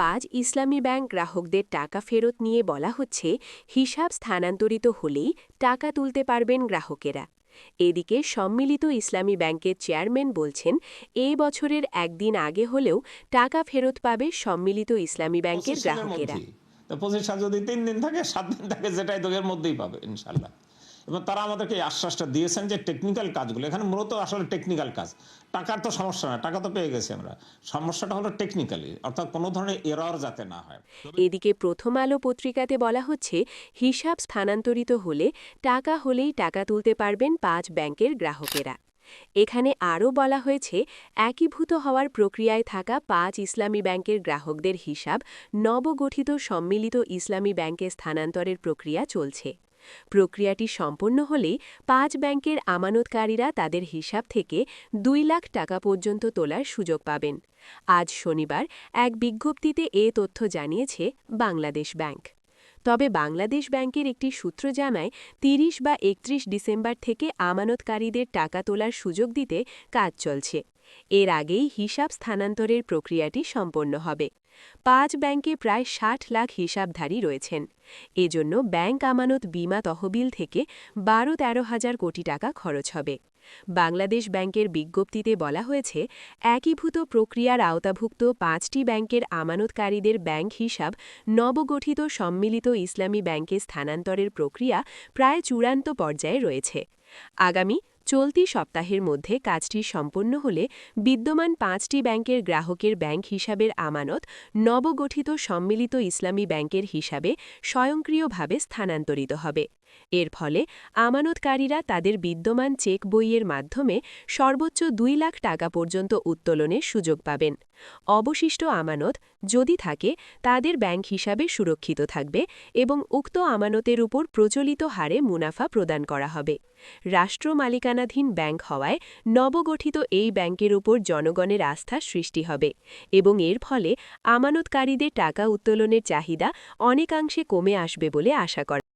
পাঁচ ইসলামী ব্যাংক গ্রাহকদের টাকা ফেরত নিয়ে বলা হচ্ছে হিসাব স্থানান্তরিত হলেই টাকা তুলতে পারবেন গ্রাহকেরা। এদিকে সম্মিলিত ইসলামী ব্যাংকের চেয়ারম্যান বলছেন এ বছরের একদিন আগে হলেও টাকা ফেরত পাবে সম্মিলিত ইসলামী ব্যাংকের গ্রাহকেরা। পঁচিশ যদি তিন দিন থাকে সাত দিন থাকে যেটাই তো এর মধ্যেই পাবে ইনশাল্লাহ এবং তারা আমাদেরকে আশ্বাসটা দিয়েছেন যে টেকনিক্যাল কাজগুলো, এখানে মূলত আসলে টেকনিক্যাল কাজ। টাকার তো সমস্যা না টাকা তো পেয়ে গেছি আমরা। সমস্যাটা হলো টেকনিক্যালি অর্থাৎ কোনো ধরনের এরর যাতে না হয়। এদিকে প্রথম আলো পত্রিকাতে বলা হচ্ছে, হিসাব স্থানান্তরিত হলে টাকা হলেই টাকা তুলতে পারবেন পাঁচ ব্যাংকের গ্রাহকেরা। এখানে আরও বলা হয়েছে, একীভূত হওয়ার প্রক্রিয়ায় থাকা পাঁচ ইসলামী ব্যাংকের গ্রাহকদের হিসাব নবগঠিত সম্মিলিত ইসলামী ব্যাংকে স্থানান্তরের প্রক্রিয়া চলছে। প্রক্রিয়াটি সম্পন্ন হলে পাঁচ ব্যাংকের আমানতকারীরা তাদের হিসাব থেকে দুই লাখ টাকা পর্যন্ত তোলার সুযোগ পাবেন। আজ শনিবার এক বিজ্ঞপ্তিতে এ তথ্য জানিয়েছে বাংলাদেশ ব্যাংক। তবে বাংলাদেশ ব্যাংকের একটি সূত্র জানায় ৩০ বা একত্রিশ ডিসেম্বর থেকে আমানতকারীদের টাকা তোলার সুযোগ দিতে কাজ চলছে। এর আগেই হিসাব স্থানান্তরের প্রক্রিয়াটি সম্পন্ন হবে। পাঁচ ব্যাংকে প্রায় ষাট লাখ হিসাবধারী রয়েছেন। এজন্য ব্যাংক আমানত বিমা তহবিল থেকে বারো তেরো হাজার কোটি টাকা খরচ হবে। বাংলাদেশ ব্যাংকের বিজ্ঞপ্তিতে বলা হয়েছে, একীভূত প্রক্রিয়ার আওতাভুক্ত পাঁচটি ব্যাংকের আমানতকারীদের ব্যাংক হিসাব নবগঠিত সম্মিলিত ইসলামী ব্যাংকে স্থানান্তরের প্রক্রিয়া প্রায় চূড়ান্ত পর্যায়ে রয়েছে। আগামী চলতি সপ্তাহের মধ্যে কাজটি সম্পন্ন হলে বিদ্যমান পাঁচটি ব্যাংকের গ্রাহকের ব্যাংক হিসাবের আমানত নবগঠিত সম্মিলিত ইসলামী ব্যাংকের হিসাবে স্বয়ংক্রিয়ভাবে স্থানান্তরিত হবে। এর ফলে আমানতকারীরা তাদের বিদ্যমান চেক বইয়ের মাধ্যমে সর্বোচ্চ দুই লাখ টাকা পর্যন্ত উত্তোলনের সুযোগ পাবেন। অবশিষ্ট আমানত যদি থাকে, তাদের ব্যাংক হিসাবে সুরক্ষিত থাকবে এবং উক্ত আমানতের উপর প্রচলিত হারে মুনাফা প্রদান করা হবে। রাষ্ট্র মালিকানাধীন ব্যাংক হওয়ায় নবগঠিত এই ব্যাংকের উপর জনগণের আস্থা সৃষ্টি হবে এবং এর ফলে আমানতকারীদের টাকা উত্তোলনের চাহিদা অনেকাংশে কমে আসবে বলে আশা করা